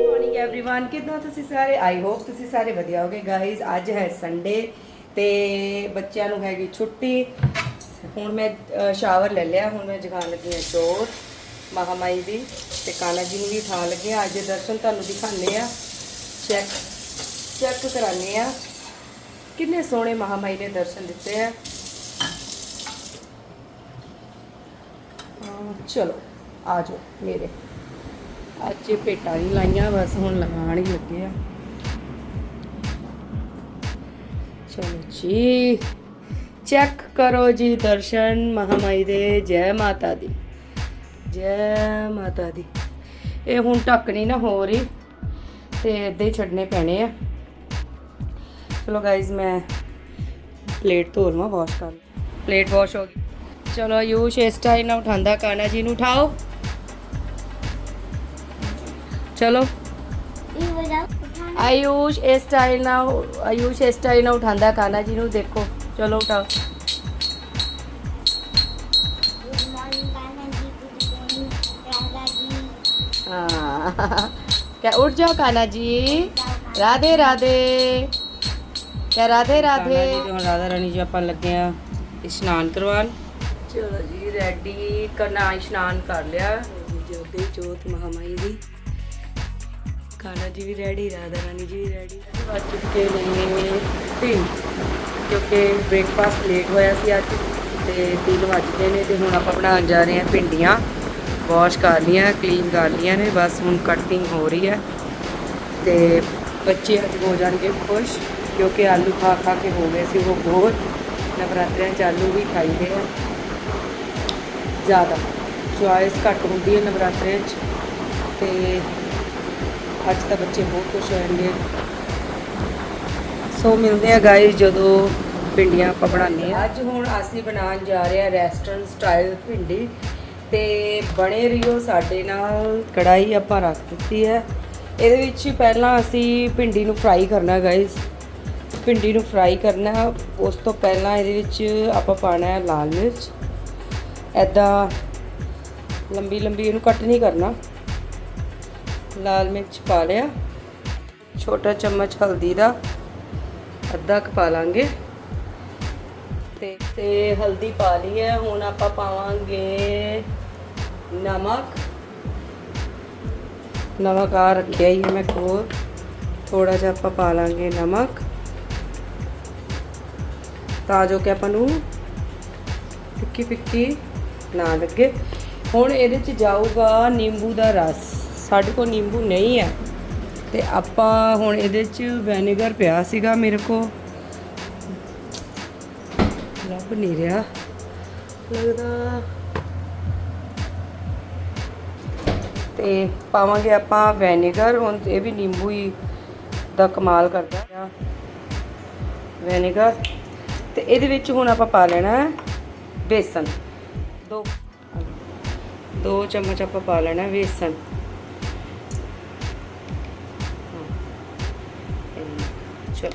Morning everyone ਕਿਦਾਂ ਤੁਸੀਂ ਸਾਰੇ ਆਈ ਹੋਪ ਤੁਸੀਂ ਸਾਰੇ ਵਧੀਆ ਹੋਗੇ ਗਾਇਜ਼ ਅੱਜ ਹੈ ਸੰਡੇ ਤੇ ਬੱਚਿਆਂ ਨੂੰ ਹੈਗੀ ਛੁੱਟੀ ਹੁਣ ਮੈਂ ਸ਼ਾਵਰ ਲੈ ਲਿਆ ਹੁਣ ਮੈਂ ਜਗਾਉਣ ਲੱਗੀ ਹਾਂ ਜੋਤ ਮਹਾਮਾਈ ਦੀ ਤੇ ਕਾਨਾ ਜੀ ਨੂੰ ਵੀ ਉਠਾਉਣ ਲੱਗੇ ਹਾਂ ਅੱਜ ਦੇ ਦਰਸ਼ਨ ਤੁਹਾਨੂੰ ਦਿਖਾਣੇ ਆ ਚੈੱਕ ਚੈੱਕ ਕਰਾਣੇ ਆ ਕਿੰਨੇ ਸੋਹਣੇ ਮਹਾਮਾਈ ਨੇ ਦਰਸ਼ਨ ਦਿੱਤੇ ਆ ਚਲੋ, ਆ ਜਾਓ ਮੇਰੇ। ਅੱਜ ਭੇਟਾਂ ਨਹੀਂ ਲਾਈਆਂ, ਬਸ ਹੁਣ ਲਗਾਉਣ ਹੀ ਲੱਗੇ ਆ। ਚਲੋ ਜੀ, ਚੈੱਕ ਕਰੋ ਜੀ ਦਰਸ਼ਨ ਮਹਾਮਾਈ ਦੇ, ਜੈ ਮਾਤਾ ਦੀ। ਜੈ ਮਾਤਾ ਦੀ। ਇਹ ਹੁਣ ਢੱਕ ਨਹੀਂ ਨਾ ਹੋ ਰਹੀ, ਤੇ ਇੱਦਾਂ ਹੀ ਛੱਡਨੇ ਪੈਣੇ ਆ। ਚਲੋ ਗਾਇਜ਼ ਮੈਂ ਪਲੇਟ ਧੋ ਲਵਾਂ ਵਾਸ਼ ਕਰ ਪਲੇਟ ਵਾਸ਼ ਹੋ ਗਈ। ਚਲੋ ਆਯੂਸ਼ ਇਸ ਟਾਈਮ ਨਾਲ ਉਠਾਉਂਦਾ ਕਾਨਾ ਜੀ ਨੂੰ ਉਠਾਓ ਚਲੋ ਆਯੂਸ਼ ਇਸ ਸਟਾਈਲ ਨਾਲ ਆਯੂਸ਼ ਇਸ ਸਟਾਈਲ ਨਾਲ ਉਠਾਉਂਦਾ ਕਾਨਾ ਜੀ ਨੂੰ ਦੇਖੋ ਚਲੋ ਉਠਾਓ ਹਾਂ क्या उठ जाओ काना जी राधे राधे क्या राधे राधे ਹੁਣ ਰਾਧਾ ਰਾਣੀ ਜੀ ਆਪਾਂ ਲੱਗੇ ਆ ਇਸ਼ਨਾਨ ਕਰਵਾਉਣ ਚਲੋ ਜੀ ਰੈਡੀ ਕਰਨਾ ਇਸ਼ਨਾਨ ਕਰ ਲਿਆ। ਜੋਤੀ ਜੋਤ ਮਹਾਮਾਈ ਦੀ। ਖਾਣਾ ਜੀ ਵੀ ਰੈਡੀ ਰਾਧਾ ਰਾਣੀ ਜੀ ਵੀ ਰੈਡੀ ਵੱਜ ਚੁੱਕੇ ਨੇ ਤਿੰਨ ਕਿਉਂਕਿ ਬ੍ਰੇਕਫਾਸਟ ਲੇਟ ਹੋਇਆ ਸੀ ਅੱਜ ਤੇ 3 ਵੱਜ ਗਏ ਨੇ ਤੇ ਹੁਣ ਆਪਾਂ ਬਣਾਉਣ ਜਾ ਰਹੇ ਹਾਂ ਭਿੰਡੀਆਂ। ਵਾਸ਼ ਕਰ ਲੀਆਂ ਕਲੀਨ ਕਰ ਲੀਆਂ ਨੇ ਬਸ ਹੁਣ ਕਟਿੰਗ ਹੋ ਰਹੀ ਹੈ। ਤੇ ਬੱਚੇ ਅੱਜ ਹੋ ਜਾਣਗੇ ਖੁਸ਼ ਕਿਉਂਕਿ ਆਲੂ ਖਾ ਖਾ ਕੇ ਹੋ ਗਏ ਸੀ ਉਹ ਬਹੁਤ। ਨਵਰਾਤਰਿਆਂ 'ਚ ਆਲੂ ਵੀ ਖਾਈਦੇ ਆ। ਜ਼ਿਆਦਾ। ਚੁਆਇਸ ਘੱਟ ਹੁੰਦੀ ਹੈ ਨਵਰਾਤਰੇ 'ਚ। ਤੇ ਅੱਜ ਤਾਂ ਬੱਚੇ ਬਹੁਤ ਖੁਸ਼ ਹੋਣਗੇ ਸੋ ਮਿਲਦੇ ਆ ਗਾਇਸ ਜਦੋਂ ਭਿੰਡੀਆਂ ਆਪਾਂ ਬਣਾਉਂਦੇ ਆ ਅੱਜ ਹੁਣ ਅਸੀਂ ਬਣਾਉਣ ਜਾ ਰਹੇ ਆ ਰੈਸਟੋਰੈਂਟ ਸਟਾਈਲ ਭਿੰਡੀ। ਤੇ ਬਣੇ ਰਹੀਓ ਸਾਡੇ ਨਾਲ ਕੜਾਈ ਆਪਾਂ ਰੱਖ ਦਿੱਤੀ ਹੈ। ਇਹਦੇ ਵਿੱਚ ਪਹਿਲਾਂ ਅਸੀਂ ਭਿੰਡੀ ਨੂੰ ਫਰਾਈ ਕਰਨਾ ਗਾਇਸ ਭਿੰਡੀ ਨੂੰ ਫਰਾਈ ਕਰਨਾ, ਉਸ ਤੋਂ ਪਹਿਲਾਂ ਇਹਦੇ ਵਿੱਚ ਆਪਾਂ ਪਾਣਾ ਹੈ ਲਾਲ ਮਿਰਚ। ਐਦਾਂ ਲੰਬੀ ਲੰਬੀ ਇਹਨੂੰ ਕੱਟ ਨਹੀਂ ਕਰਨਾ। ਲਾਲ ਮਿਰਚ ਪਾ ਲਿਆ। ਛੋਟਾ ਚਮਚ ਹਲਦੀ ਦਾ ਅੱਧਾ ਕੁ ਪਾ ਲਾਂਗੇ। ਤੇ ਤੇ ਹਲਦੀ ਪਾ ਲਈ ਹੈ। ਹੁਣ ਆਪਾਂ ਪਾਵਾਂਗੇ ਨਮਕ। ਨਮਕ ਆ ਰੱਖਿਆ ਹੀ ਹੈ ਮੈਂ ਕੋਲ। ਥੋੜਾ ਜਿਹਾ ਆਪਾਂ ਪਾ ਲਾਂਗੇ ਨਮਕ। ਤਾਂ ਜੋ ਕਿ ਆਪਾਂ ਨੂੰ ਫਿੱਕੀ ਫਿੱਕੀ ਨਾ ਲੱਗੇ। ਹੁਣ ਇਹਦੇ ਚ ਜਾਊਗਾ ਨਿੰਬੂ ਦਾ ਰਸ। ਸਾਡੇ ਕੋਲ ਨਿੰਬੂ ਨਹੀਂ ਹੈ। ਤੇ ਆਪਾਂ ਹੁਣ ਇਹਦੇ ਚ ਵੈਨੇਗਰ ਪਿਆ ਸੀਗਾ ਮੇਰੇ ਕੋਲ। ਲੱਭ ਨਹੀਂ ਰਿਹਾ। ਲੱਗਦਾ ਤੇ ਪਾਵਾਂਗੇ ਆਪਾਂ ਵੈਨੇਗਰ ਹੁਣ ਇਹ ਵੀ ਨਿੰਬੂ ਹੀ ਦਾ ਕਮਾਲ ਕਰਦਾ ਆ। ਵੈਨੇਗਰ ਤੇ ਇਹਦੇ ਵਿੱਚ ਹੁਣ ਆਪਾਂ ਪਾ ਲੈਣਾ ਹੈ ਬੇਸਨ। ਦੋ। ਦੋ ਚਮਚ ਆਪਾਂ ਪਾ ਲੈਣਾ ਹੈ। ਚਲੋ।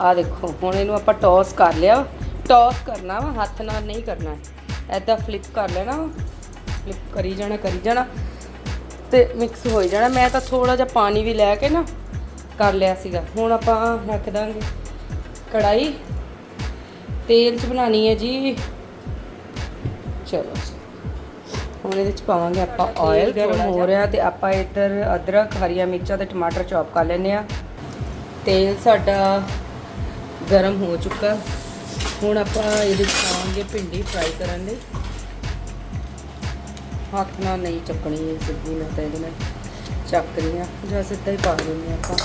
ਆ ਦੇਖੋ, ਹੁਣ ਇਹਨੂੰ ਆਪਾਂ ਟੌਸ ਕਰ ਲਿਆ। ਟੌਸ ਕਰਨਾ ਵਾ, ਹੱਥ ਨਾਲ ਨਹੀਂ ਕਰਨਾ। ਐਦਾਂ ਫਲਿੱਪ ਕਰ ਲੈਣਾ ਫਲਿੱਪ ਕਰੀ ਜਾਣਾ ਕਰੀ ਜਾਣਾ। ਤੇ ਮਿਕਸ ਹੋ ਜਾਣਾ। ਮੈਂ ਤਾਂ ਥੋੜਾ ਜਿਹਾ ਪਾਣੀ ਵੀ ਲੈ ਕੇ ਨਾ ਕਰ ਲਿਆ ਸੀਗਾ। ਹੁਣ ਆਪਾਂ ਰੱਖ ਦਾਂਗੇ ਕੜਾਈ ਤੇਲ 'ਚ ਬਣਾਣੀ ਹੈ ਜੀ ਚਲੋ। ਹੁਣ ਇਹਦੇ 'ਚ ਪਾਵਾਂਗੇ ਆਪਾਂ ਆਇਲ ਗਰਮ ਹੋ ਰਿਹਾ ਤੇ ਆਪਾਂ ਇੱਧਰ ਅਦਰਕ ਹਰੀਆਂ ਮਿਰਚਾਂ ਤੇ ਟਮਾਟਰ ਚੌਪ ਕਰ ਲੈਨੇ ਆ ਤੇਲ ਸਾਡਾ ਗਰਮ ਹੋ ਚੁੱਕਾ ਹੁਣ ਆਪਾਂ ਇਹਦੇ 'ਚ ਪਾਵਾਂਗੇ ਭਿੰਡੀ ਫਰਾਈ ਕਰਨ ਲਈ। ਹੱਥ ਨਾਲ ਨਹੀਂ ਚੱਕਣੀ ਇਹ ਸਿੱਧੀ ਮੈਂ ਤਾਂ ਇਹਦੇ ਨਾਲ ਚੱਕ ਰਹੀ ਜਾਂ ਸਿੱਧਾ ਹੀ ਪਾ ਦਿੰਦੇ ਆਪਾਂ।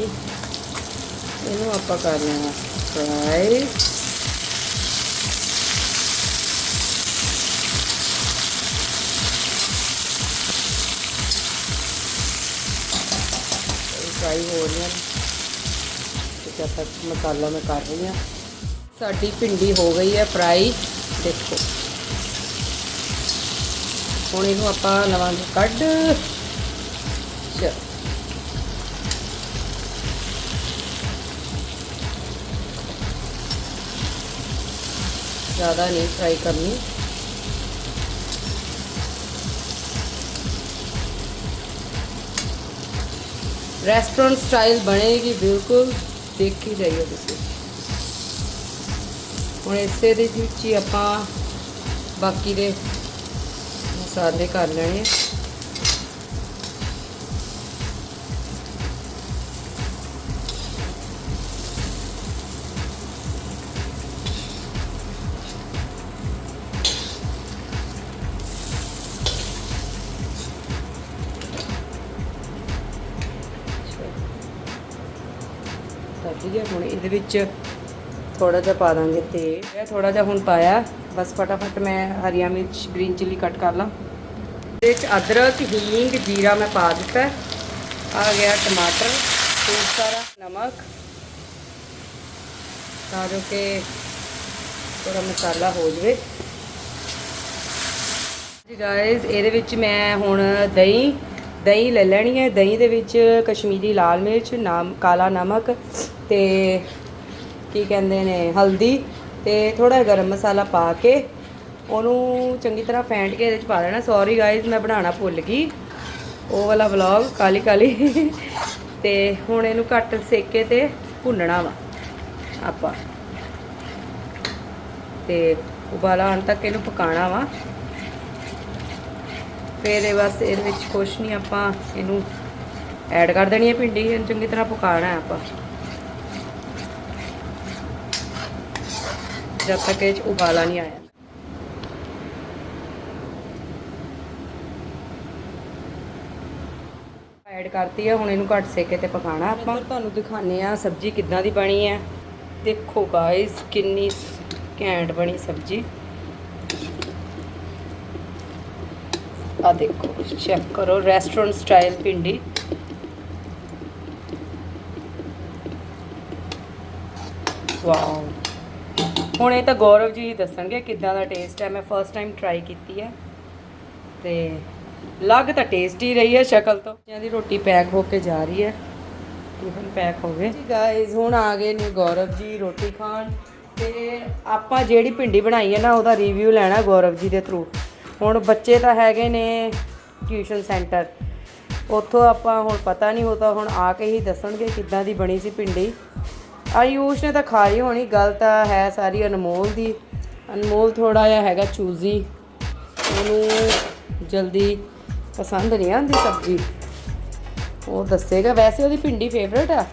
ਜੀ। ਇਹਨੂੰ ਆਪਾਂ ਕਰ ਲੈਣਾ ਫਰਾਈ ਫਰਾਈ ਹੋ ਰਹੀਆਂ ਨੇ ਤੱਕ ਮਸਾਲਾ ਮੈਂ ਕਰ ਰਹੀ ਹਾਂ। ਸਾਡੀ ਭਿੰਡੀ ਹੋ ਗਈ ਹੈ ਫਰਾਈ ਦੇਖੋ। ਹੁਣ ਇਹਨੂੰ ਆਪਾਂ ਲਵਾਂਗੇ ਕੱਢ। ਚਲੋ ਜ਼ਿਆਦਾ ਨਹੀਂ ਫਰਾਈ ਕਰਨੀ। ਰੈਸਟੋਰੈਂਟ ਸਟਾਈਲ ਬਣੇਗੀ ਬਿਲਕੁਲ, ਦੇਖੀ ਹੀ ਜਾਈਓ ਤੁਸੀਂ। ਹੁਣ ਇਸੇ ਦੇ ਵਿੱਚ ਹੀ ਆਪਾਂ ਬਾਕੀ ਦੇ ਮਸਾਲੇ ਕਰ ਲੈਣੇ। ਆ ਕਰ ਲਈਏ ਹੁਣ ਇਹਦੇ ਵਿੱਚ ਥੋੜਾ ਜਿਹਾ ਪਾ ਦਾਂਗੇ ਤੇਲ। ਇਹ ਥੋੜਾ ਜਿਹਾ ਹੁਣ ਪਾਇਆ। ਬਸ ਫਟਾਫਟ ਮੈਂ ਹਰੀਆਂ ਮਿਰਚ, ਗ੍ਰੀਨ ਚਿੱਲੀ ਕੱਟ ਕਰ ਲਾਂ। ਇਹਦੇ ਵਿੱਚ ਅਦਰਕ, ਹੀਂਗ, ਜੀਰਾ ਮੈਂ ਪਾ ਦਿੱਤਾ। ਆ ਗਿਆ ਟਮਾਟਰ ਖੂਬ ਸਾਰਾ ਨਮਕ। ਤਾਂ ਜੋ ਕਿ ਥੋੜਾ ਮਸਾਲਾ ਹੋ ਜਵੇ। ਜੀ ਗਾਇਜ਼ ਇਹਦੇ ਵਿੱਚ ਮੈਂ ਹੁਣ ਦਹੀਂ ਦਹੀਂ ਲੈ ਲੈਣੀ ਹੈ। ਦਹੀਂ ਦੇ ਵਿੱਚ ਕਸ਼ਮੀਰੀ ਲਾਲ ਮਿਰਚ, ਨਾਮ, ਕਾਲਾ ਨਮਕ ਤੇ ਕੀ ਕਹਿੰਦੇ ਨੇ, ਹਲਦੀ ਤੇ ਥੋੜਾ ਗਰਮ ਮਸਾਲਾ ਪਾ ਕੇ ਉਹਨੂੰ ਚੰਗੀ ਤਰ੍ਹਾਂ ਫੈਂਟ ਕੇ ਇਹਦੇ 'ਚ ਪਾ ਦੇਣਾ ਸੌਰੀ ਗਾਇਜ਼ ਮੈਂ ਬਣਾਉਣਾ ਭੁੱਲ ਗਈ। ਉਹ ਵਾਲਾ ਵਲੌਗ ਕਾਲੀ ਕਾਲੀ ਤੇ ਹੁਣ ਇਹਨੂੰ ਘੱਟ ਸੇਕੇ ਤੇ ਭੁੰਨਣਾ ਵਾ ਆਪਾਂ। ਤੇ ਉਬਾਲਾ ਆਉਣ ਤੱਕ ਇਹਨੂੰ ਪਕਾਉਣਾ ਵਾ। ਫਿਰ ਇਹ ਬਸ ਇਹਦੇ ਵਿੱਚ ਕੁਛ ਨਹੀਂ ਆਪਾਂ ਇਹਨੂੰ ਐਡ ਕਰ ਦੇਣੀ ਹੈ ਭਿੰਡੀ। ਇਹਨੂੰ ਚੰਗੀ ਤਰ੍ਹਾਂ ਪਕਾਉਣਾ ਹੈ ਆਪਾਂ। ਜਦ ਤੱਕ ਇਹ 'ਚ ਉਬਾਲਾ ਨਹੀਂ ਆਇਆ। ਐਡ ਕਰਤੀ ਹੈ ਹੁਣ ਇਹਨੂੰ ਘੱਟ ਸੇਕੇ ਤੇ ਪਕਾਉਣਾ ਆਪਾਂ। ਤੁਹਾਨੂੰ ਦਿਖਾਣੇ ਆ ਸਬਜ਼ੀ ਕਿੱਦਾਂ ਦੀ ਬਣੀ ਹੈ। ਦੇਖੋ ਗਾਇਸ ਕਿੰਨੀ ਘੈਂਟ ਬਣੀ ਸਬਜ਼ੀ। ਆ ਦੇਖੋ ਚੈੱਕ ਕਰੋ ਰੈਸਟੋਰੈਂਟ ਸਟਾਈਲ ਭਿੰਡੀ। ਵਾਓ ਹੁਣ ਇਹ ਤਾਂ ਗੌਰਵ ਜੀ ਹੀ ਦੱਸਣਗੇ ਕਿੱਦਾਂ ਦਾ ਟੇਸਟ ਹੈ। ਮੈਂ ਫਰਸਟ ਟਾਈਮ ਟਰਾਈ ਕੀਤੀ ਹੈ। ਤੇ ਲੱਗ ਤਾਂ ਟੇਸਟੀ ਰਹੀ ਹੈ ਸ਼ਕਲ ਤੋਂ। ਬੱਚਿਆਂ ਦੀ ਰੋਟੀ ਪੈਕ ਹੋ ਕੇ ਜਾ ਰਹੀ ਹੈ। ਟਿਫਨ ਪੈਕ ਹੋ ਗਏ। ਜੀ ਗਾਇਜ਼ ਹੁਣ ਆ ਗਏ ਨੇ ਗੌਰਵ ਜੀ ਰੋਟੀ ਖਾਣ। ਤੇ ਆਪਾਂ ਜਿਹੜੀ ਭਿੰਡੀ ਬਣਾਈ ਹੈ ਨਾ ਉਹਦਾ ਰਿਵਿਊ ਲੈਣਾ ਗੌਰਵ ਜੀ ਦੇ ਥਰੂ ਹੁਣ ਬੱਚੇ ਤਾਂ ਹੈਗੇ ਨੇ ਟਿਊਸ਼ਨ ਸੈਂਟਰ ਉੱਥੋਂ ਆਪਾਂ ਹੁਣ ਪਤਾ ਨਹੀਂ ਹੋਤਾ ਹੁਣ ਆ ਕੇ ਹੀ ਦੱਸਣਗੇ ਕਿੱਦਾਂ ਦੀ ਬਣੀ ਸੀ ਭਿੰਡੀ। ਆਯੂਸ਼ ਨੇ ਤਾਂ ਖਾਈ ਹੋਣੀ, ਗੱਲ ਤਾਂ ਹੈ ਸਾਰੀ ਅਨਮੋਲ ਦੀ। ਅਨਮੋਲ ਥੋੜਾ ਜਿਹਾ ਹੈਗਾ ਚੂਜ਼ੀ ਉਹਨੂੰ ਜਲਦੀ ਪਸੰਦ ਨਹੀਂ ਆਉਂਦੀ ਸਬਜ਼ੀ। ਉਹ ਦੱਸੇਗਾ, ਵੈਸੇ ਉਹਦੀ ਭਿੰਡੀ ਫੇਵਰਟ ਆ,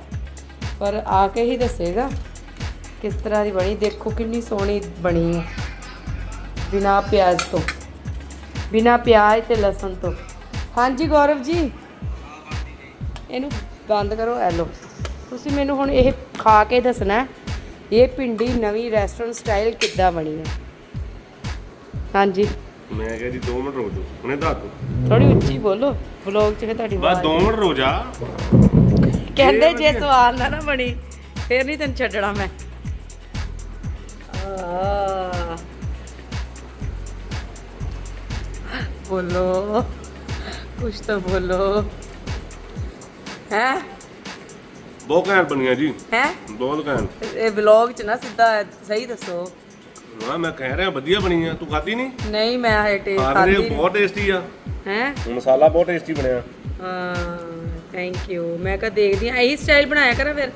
ਪਰ ਆ ਕੇ ਹੀ ਦੱਸੇਗਾ ਕਿਸ ਤਰ੍ਹਾਂ ਦੀ ਬਣੀ। ਦੇਖੋ ਕਿੰਨੀ ਸੋਹਣੀ ਬਣੀ ਹੈ। ਬਿਨਾ ਪਿਆਜ਼ ਤੋਂ। ਬਿਨਾ ਪਿਆਜ਼ ਤੇ ਲਸਣ ਤੋਂ। ਹਾਂਜੀ ਗੌਰਵ ਜੀ। ਇਹਨੂੰ ਬੰਦ ਕਰੋ ਐ ਲੋ ਤੁਸੀਂ ਮੈਨੂੰ ਹੁਣ ਇਹ ਖਾ ਕੇ ਦੱਸਣਾ ਇਹ ਭਿੰਡੀ ਨਵੀਂ ਰੈਸਟੋਰੈਂਟ ਸਟਾਈਲ ਕਿੱਦਾਂ ਬਣੀ ਹੈ? ਹਾਂਜੀ। ਮੈਂ ਕਿਹਾ ਜੀ 2 ਮਿੰਟ ਰੁਕ ਜਾਓ ਹੁਣੇ ਦੱਸ ਦੋ ਥੋੜੀ ਉੱਚੀ ਬੋਲੋ ਵਲੌਗ 'ਚ ਫਿਰ ਤੁਹਾਡੀ ਬਸ ਆਵਾਜ਼ 2 ਮਿੰਟ ਰੁਕ ਜਾ। ਕਹਿੰਦੇ ਜੇ ਸਵਾਲ ਨਾ ਨਾ ਬਣੀ ਫੇਰ ਨਹੀਂ ਤੈਨੂੰ ਛੱਡਣਾ ਮੈਂ। ਬੋਲੋ ਕੁਛ ਤਾਂ ਬੋਲੋ। ਹੈ? ਬਹੁਤ ਘੈਂਟ ਬਣੀਆਂ ਜੀ। ਹੈ? ਬਹੁਤ ਘੈਂਟ। ਇਹ ਵਲੌਗ 'ਚ ਨਾ ਸਿੱਧਾ ਸਹੀ ਦੱਸੋ। ਹਾਂ ਮੈਂ ਕਹਿ ਰਿਹਾ ਵਧੀਆ ਬਣੀਆਂ ਤੂੰ ਖਾਧੀ ਨਹੀਂ? ਨਹੀਂ ਮੈਂ ਹਜੇ ਟੇਸਟ ਖਾਦੀ ਰਹੇ ਬਹੁਤ ਟੇਸਟੀ ਆ। ਹੈ? ਮਸਾਲਾ ਬਹੁਤ ਟੇਸਟੀ ਬਣਿਆ। ਹਾਂ ਥੈਂਕ ਯੂ ਮੈਂ ਕਹ ਦੇਖਦੀ ਆ। ਇਹੀ ਸਟਾਈਲ ਬਣਾਇਆ ਕਰਾਂ ਫਿਰ?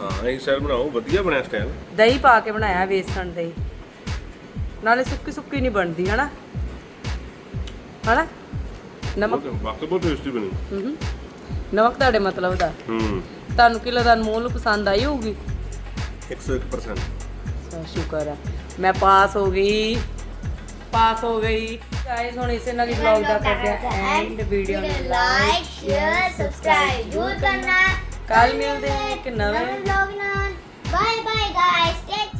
ਹਾਂ ਇਹ ਸਟਾਈਲ ਬਣਾਓ। ਵਧੀਆ ਬਣਿਆ ਸਟਾਈਲ ਦਹੀਂ ਪਾ ਕੇ ਬਣਾਇਆ ਵੇਸਣ ਦਹੀਂ ਨਾਲੇ ਸੁੱਕੀ ਸੁੱਕੀ ਨਹੀਂ ਬਣਦੀ ਹਨਾ? ਹਨਾ? ਨਮਕ? ਬਹੁਤ ਟੇਸਟੀ ਬਣੀ। ਹੂੰ। ਨਮਕ ਤੁਹਾਡੇ ਮਤਲਬ ਦਾ। ਹੂੰ। ਤੁਹਾਨੂੰ ਕੀ ਲੱਗਦਾ ਅਨਮੋਲ ਪਸੰਦ ਆਈ ਹੋਊਗੀ? 101% ਅੱਛਾ, ਸ਼ੁਕਰ ਹੈ ਮੈਂ ਪਾਸ ਹੋ ਗਈ। ਪਾਸ ਹੋ ਗਈ। ਗਾਇਸ ਹੁਣ ਇਸੇ ਨਾਲ ਹੀ ਵਲੌਗ ਦਾ ਕਰਦੇ ਆ ਐਂਡ ਵੀਡੀਓ ਨੂੰ ਲਾਈਕ ਸ਼ੇਅਰ ਸਬਸਕ੍ਰਾਈਬ ਜ਼ਰੂਰ ਕਰਨਾ। ਕੱਲ ਮਿਲਦੇ ਹਾਂ ਇੱਕ ਨਵੇਂ ਨਵੇਂ ਵਲੌਗ ਨਾਲ। ਬਾਏ ਬਾਏ ਗਾਇਸ ਟੇਕ